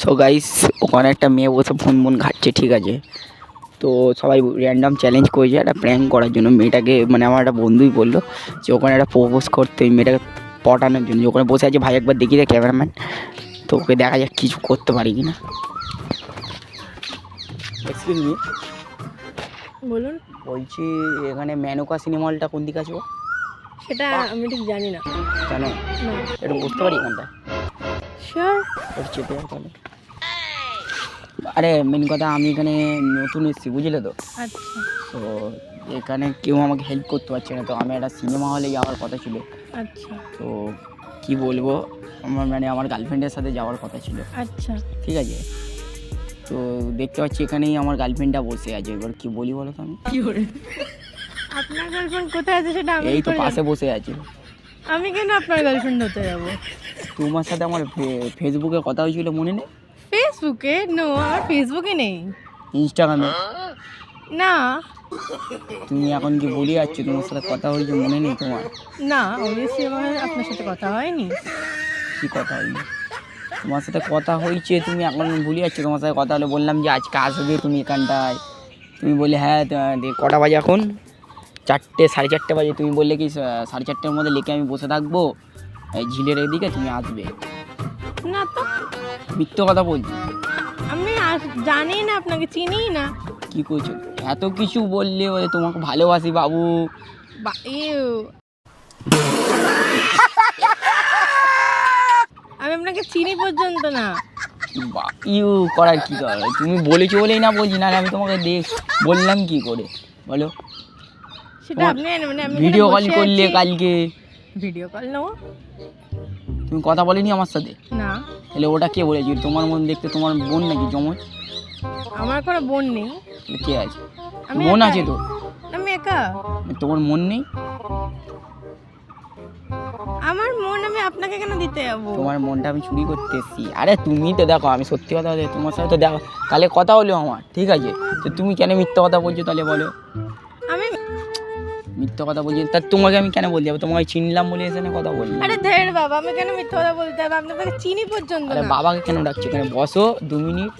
So guys ওখানে একটা মেয়ে বসে ফোন ফোন ঘাটছে ঠিক আছে? তো সবাই র্যান্ডাম চ্যালেঞ্জ করেছে একটা প্র্যাঙ্ক করার জন্য। মেয়েটাকে মানে আমার একটা বন্ধুই বলল যে ওখানে একটা প্রপোজ করতে ওই মেয়েটাকে পটানোর জন্য। ওখানে বসে আছে ভাই একবার দেখি দে ক্যামেরাম্যান তো ওকে দেখা যাক কিছু করতে পারি কি না এক্সকিউজ মি বলুন। বলছি এখানে মেনকা সিনেমা হলটা কোন দিকে আছে? সেটা আমি ঠিক জানি না। জানো? না। একটু বুঝতে পারি এখানটা? শিওর চেপে তাহলে। আরে মেন কথা আমি এখানে নতুন এসেছি বুঝলে তো? আচ্ছা। তো এখানে কেউ আমাকে হেল্প করতে পারছে না তো আমি একটা সিনেমা হলে যাওয়ার কথা ছিল। আচ্ছা। তো কি বলব আমার মানে আমার গার্লফ্রেন্ডের সাথে যাওয়ার কথা ছিল। আচ্ছা। ঠিক আছে? তো দেখতে পাচ্ছি এখানেই আমার গার্লফ্রেন্ডটা বসে আছে এবার কি বলি বলো তো আমি? কি করে আপনার গার্লফ্রেন্ড কোথায় আছে সেটা আমি এই তো পাশে বসে আছে। আমি কেন আপনার গার্লফ্রেন্ড হতে যাব? তোমার সাথে আমার ফেসবুকে কথা হয়েছিল মনে নেই? ফেসবুকে নো আমার ফেসবুকে নেই। ইনস্টাগ্রামে না। তুমি এখন কি বলি যাচ্ছ? তোমার সাথে কথা হয়েছে মনে নেই তোমার? না অবভিয়াসলি আমার আপনার সাথে কথা হয়নি। কি কথা হয়নি? তোমার সাথে কথা হয়েছে তুমি এখন ভুলে যাচ্ছ? তোমার সাথে কথা হলে বললাম যে আজকে আসবে তুমি এখানটায়। তুমি বললে হ্যাঁ কটা বাজে এখন? চারটে সাড়ে চারটে বাজে। তুমি বললে কি সাড়ে চারটের মধ্যে লেকে আমি বসে থাকব এই ঝিলের এদিকে তুমি আসবে। না তো। মিথ্য কথা বলছি। আমি আস- জানি না আপনাকে চিনি না। কী করছ? এত কিছু বললে ওই তোমাকে ভালোবাসি বাবু। বা ইউ। আমি আপনাকে চিনি পর্যন্ত না। বা- ইউ করার কি করার তুমি বলেছ বলেই না বলছি না আমি তোমাকে দেখ বললাম কি করে? বলো। সেটা আপনি মানে আমি ভিডিও কল করলে কালকে। ভিডিও কল নেব। তুমি কথা বলিনি আমার সাথে? না। তাহলে ওটা কে বলেছিল তোমার মন দেখতে তোমার বোন নাকি জমজ আমার কোনো বোন নেই। তাহলে কে আছে? আমি মন আছে তো? আমি একা। তোমার মন নেই? আমার মন আমি আপনাকে কেন দিতে যাব? তোমার মনটা আমি চুরি করতেছি আরে তুমি তো দেখো আমি সত্যি কথা বলছি তোমার সাথে তো দেখো তাহলে কথা হলো আমার ঠিক আছে? তো তুমি কেন মিথ্যা কথা বলছো তাহলে বলো? মিথ্যা কথা বলছি। তা তোমাকে আমি কেন বলছি আবার তোমাকে চিনলাম বলে এসে না কথা বললাম। আরে ধের বাবা আমি কেন মিথ্যা কথা বলতে যাব? আপনি আপনাকে চিনি পর্যন্ত আরে বাবাকে কেন ডাকছো কেন বসো দু মিনিট।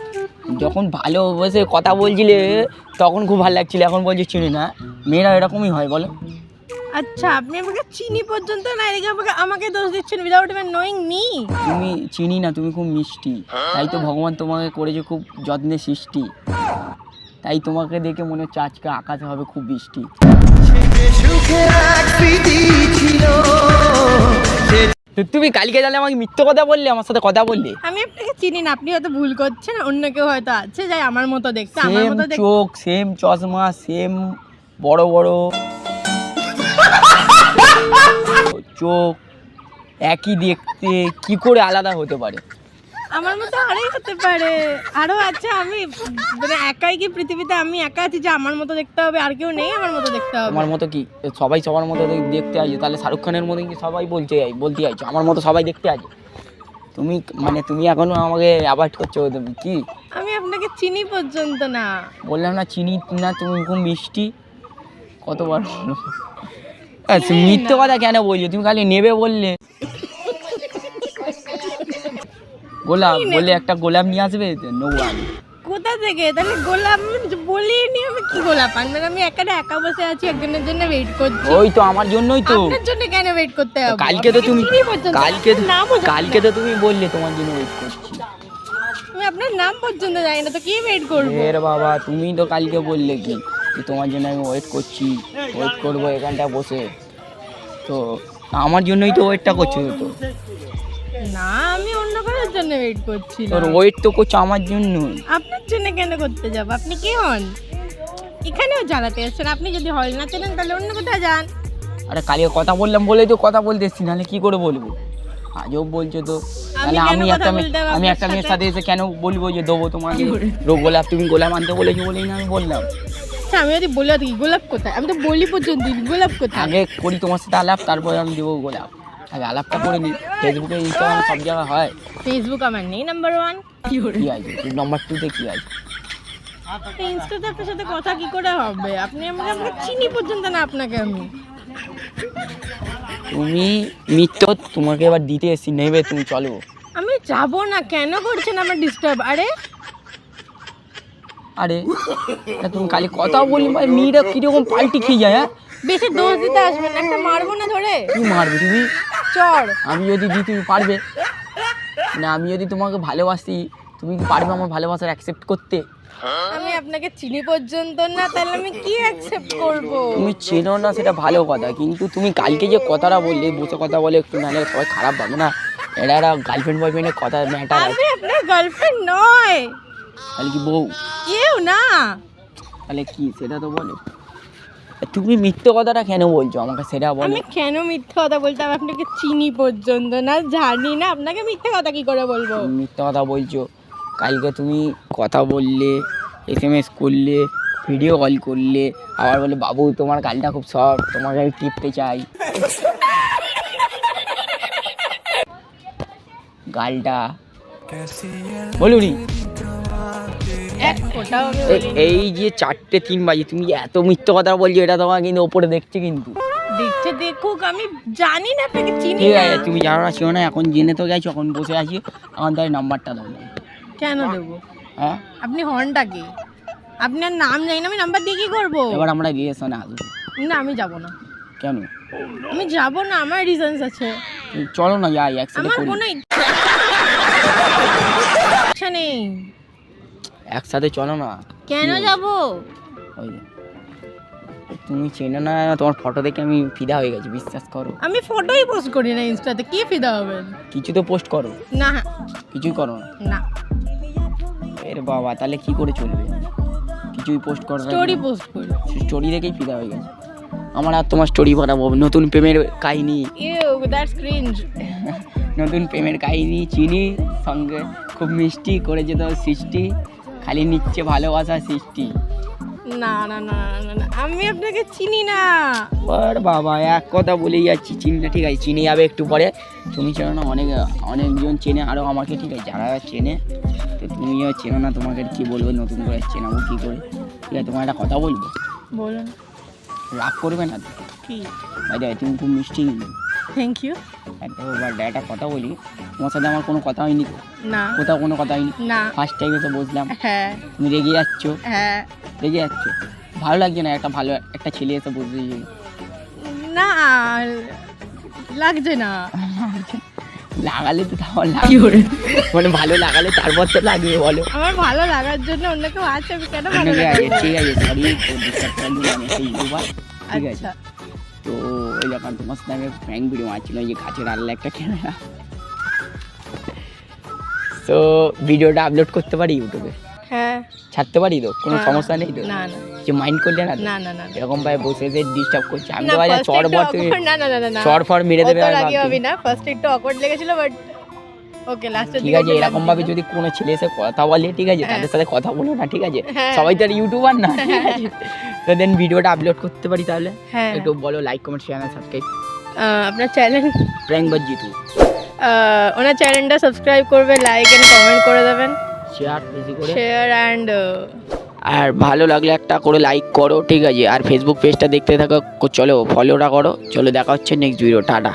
যখন ভালো বসে কথা বলছিলে তখন খুব ভালো লাগছিল। এখন বলছি চিনি না। মেয়েরা এরকমই হয় বলো। আচ্ছা আপনি আমাকে চিনি পর্যন্ত না এদিকে আমাকে আমাকে দোষ দিচ্ছেন উইদাউট ইভেন নোয়িং মি তুমি চিনি না তুমি খুব মিষ্টি। তাই তো ভগবান তোমাকে করেছে খুব যত্নে সৃষ্টি। তাই তোমাকে দেখে মনে হচ্ছে আজকে আকাশে হবে খুব বৃষ্টি। তুমি কালকে তাহলে আমাকে মিথ্যে কথা বললে আমার সাথে কথা বললে? আমি আপনাকে চিনি না আপনি হয়তো ভুল করছেন অন্য কেউ হয়তো আছে যাই আমার মতো দেখতে আমার সেম মতো দেখতে। চোখ সেম চশমা সেম বড় বড় চোখ একই দেখতে কি করে আলাদা হতে পারে? আমার মতো আরোই হতে পারে। আরও আছে আমি মানে একাই কি পৃথিবীতে আমি একা আছি যে আমার মতো দেখতে হবে আর কেউ নেই আমার মতো দেখতে হবে? আমার মতো কি? সবাই সবার মতো দেখ- দেখতে আছে তাহলে শাহরুখ খানের মতো কি সবাই বলতে যাই বলতে চাইছো আমার মতো সবাই দেখতে আছে তুমি মানে তুমি এখনও আমাকে অ্যাভয়েড করছ তুমি কি? আমি আপনাকে চিনি পর্যন্ত না। বললাম না চিনি না তুমি খুব মিষ্টি। কতবার আচ্ছা, মিথ্যে কথা কেন বলছো? তুমি খালি নেবে বললে। গোলাপ বলে একটা গোলাপ নিয়ে আসবে? নেব আমি। কোথা থেকে? তাহলে গোলাপ বলি বলিনি আমি কি গোলাপ আনবেন আমি একাটা একা বসে আছি একজনের জন্য ওয়েট করছি। ওই তো আমার জন্যই তো। আপনার জন্য কেন ওয়েট করতে হবে? কালকে তো তুমি কালকে না। কালকে তো তুমি বললে তোমার জন্য ওয়েট করছি। আমি আপনার নাম পর্যন্ত জানি না তো কি ওয়েট করব? এর বাবা তুমি তো কালকে বললে কি? যে তোমার জন্য আমি ওয়েট করছি। ওয়েট করব এখানটা বসে। তো আমার জন্যই তো ওয়েটটা করছ তো। না আমি অন্য কারোর জন্য ওয়েট করছি তোর ওয়েট তো করছ আমার জন্য আপনার জন্য কেন করতে যাব? আপনি কে হন? এখানেও জ্বালাতে এসছেন আপনি যদি হল না চেনেন তাহলে অন্য কোথাও যান। আরে কালকে কথা বললাম বলেই তো কথা বলতে এসছি নাহলে কি করে বলব? আজব বলছো তো। তাহলে আমি একটা মেয়ে- আমি একটা মেয়ের সাথে? এসে কেন বলব যে দেবো তোমাকে? রোগ গোলাপ তুমি গোলাপ আনতে বলেছ বলেই না আমি বললাম। আচ্ছা আমি যদি বলে দিই গোলাপ কোথায়? আমি তো বলি পর্যন্ত গোলাপ কোথায়? আগে করি তোমার সাথে আলাপ তারপরে আমি দেবো গোলাপ। আগে আলাপটা করে নিই ফেসবুকে ইনস্টাগ্রামে সব জায়গায় হয়। ফেসবুক আমার নেই নাম্বার ওয়ান কি আছে নাম্বার টুতে কি আছে ইনস্টাতে আপনার সাথে কথা কি করে হবে? আপনি আমাকে আমাকে চিনি পর্যন্ত না আপনাকে আমি। তুমি মিথ্য তোমাকে এবার দিতে এসছি নেবে তুমি চলো। আমি যাব না কেন করছেন আমার ডিস্টার্ব আরে? আরে তুমি খালি কথা বলি ভাই মেয়েরা কীরকম পাল্টি খেয়ে যায় হ্যাঁ? বেশি দোষ দিতে আসবেন না, একটা মারবো না ধরে। কি মারবে তুমি? চর। আমি যদি দিই তুমি পারবে। না আমি যদি তোমাকে ভালোবাসি তুমি কি পারবে আমার ভালোবাসার অ্যাকসেপ্ট করতে? আমি আপনাকে চিনি পর্যন্ত না তাহলে আমি কি অ্যাকসেপ্ট করব? তুমি চেনো না সেটা ভালো কথা কিন্তু তুমি কালকে যে কথাটা বললে বসে কথা বলে একটু নাহলে সবাই খারাপ ভাবে না? এটা একটা গার্লফ্রেন্ড বয়ফ্রেন্ডের কথা ম্যাটার আমি আপনার গার্লফ্রেন্ড নয়। তাহলে কি বউ? কেউ না। তাহলে কি সেটা তো বলো। তুমি মিথ্যে কথাটা কেন বলছো? আমাকে সেটা বলো। আমি কেন মিথ্যে কথা বলতে আমি আপনাকে চিনি পর্যন্ত না জানি না। আপনাকে মিথ্যে কথা কি করে বলব? মিথ্যে কথা বলছো। কালকে তুমি কথা বললে এস এম এস করলে ভিডিও কল করলে আবার বলে বাবু তোমার গালটা খুব সফট তোমাকে আমি টিপতে চাই। গালটা। বলুনি। এই যে চারটে তিন বাজে তুমি এত মিথ্যে কথা বলছো এটা তোমার কিন্তু ওপরে দেখছে কিন্তু। দেখছে দেখুক আমি জানি না আপনাকে চিনি না। তুমি জানো না ছিল না এখন জেনে তো গেছো এখন বসে আছি এখন তাই নাম্বারটা দাও। না। কেন দেবো? হ্যাঁ? আপনি হর্নটা কি আপনার নাম জানি না আমি নাম্বার দিয়ে কি করব? এবার আমরা রিলেশনে আসব। না আমি যাব না। কেন? আমি যাব না আমার রিজনস আছে। চলো না যাই একসাথে আমার করি। কোনো ইচ্ছা নেই। একসাথে চলো না। কেন যাব? ওই তুমি চেনো না তোমার ফটো দেখে আমি ফিদা হয়ে গেছি বিশ্বাস করো। আমি ফটোই পোস্ট করি না ইনস্টাতে কি ফিদা হবেন? কিছু তো পোস্ট করো। না। কিছুই করো না। না। এর বাবা তাহলে কি করে চলবে? কিছুই পোস্ট করো স্টোরি পোস্ট করি। স্টোরি দেখেই ফিদা হয়ে গেছে। আমার আর তোমার স্টোরি বানাবো নতুন প্রেমের কাহিনী। ইউ দ্যাটস ক্রিঞ্জ নতুন প্রেমের কাহিনী চিনি সঙ্গে খুব মিষ্টি করে যেত সৃষ্টি। খালি নিচ্ছে ভালোবাসা সৃষ্টি। না না না না, আমি আপনাকে চিনি না। আর বাবা এক কথা বলেই যাচ্ছি চিনি না ঠিক আছে চিনে যাবে একটু পরে। তুমি চেনো না অনেক অনেকজন চেনে আরও আমাকে ঠিক আছে যারা চেনে তো তুমিও চেনো না তোমাকে কি বলব নতুন করে চেনাবো কী করে? ঠিক আছে তোমার একটা কথা বলব। বলুন। রাগ করবে না তো কি? তুমি খুব মিষ্টি। কিন্তু থ্যাংক ইউ এবার একটা কথা বলি তোমার সাথে আমার কোনো কথা হয়নি না। কোথাও কোনো কথা হয়নি? না। ফার্স্ট টাইম এসে বসলাম। হ্যাঁ। তুমি রেগে যাচ্ছ? হ্যাঁ। রেগে যাচ্ছ? ভালো লাগছে না একটা ভালো একটা ছেলে এসে বসে। না লাগছে না। লাগালে তো তাও লাগে। মানে ভালো লাগালে তারপর তো লাগবে বলো। আমার ভালো লাগার জন্য অন্য কেউ আছে আমি কেন ভালো ঠিক আছে ঠিক আছে সরি ডিস্টার্ব করলাম ঠিক আছে। আচ্ছা। তো ওই যখন তোমার সাথে আমি ফ্র্যাঙ্ক ভিডিও মারছিল ওই যে গাছের আড়ালে একটা ক্যামেরা। তো ভিডিওটা আপলোড করতে পারি ইউটিউবে হ্যাঁ। ছাড়তে পারি তো? কোনো হ্যাঁ। সমস্যা নেই তো? না না। যে মাইন্ড করলে না না না। এরকম বসে এসে ডিস্টার্ব করছে। আমি তো ভাই তুই awkward- না না না না। চড় মেরে দেবে না। ফার্স্ট একটু অকওয়ার্ড লেগেছিল বাট ওকে লাস্টের ঠিক আছে এরকম ভাবে যদি কোনো ছেলে এসে কথা বলে ঠিক আছে হ্যাঁ। তাদের সাথে কথা বলো না ঠিক আছে। হ্যাঁ। সবাই তো আর ইউটিউবার না ঠিক আছে। তো দেন ভিডিওটা আপলোড করতে পারি তাহলে। হ্যাঁ। একটু বলো like comment share subscribe ah, আপনার চ্যানেল প্র্যাঙ্ক বাজ জিতু। ওনার চ্যানেলটা সাবস্ক্রাইব করবে লাইক এন্ড কমেন্ট করে দেবেন। শেয়ার বেশি করে। শেয়ার অ্যান্ড আর ভালো লাগলে একটা করে লাইক করো ঠিক আছে। আর ফেসবুক পেজটা দেখতে থাকো চলো ফলোটা করো। চলো দেখা হচ্ছে নেক্সট ভিডিও টাটা।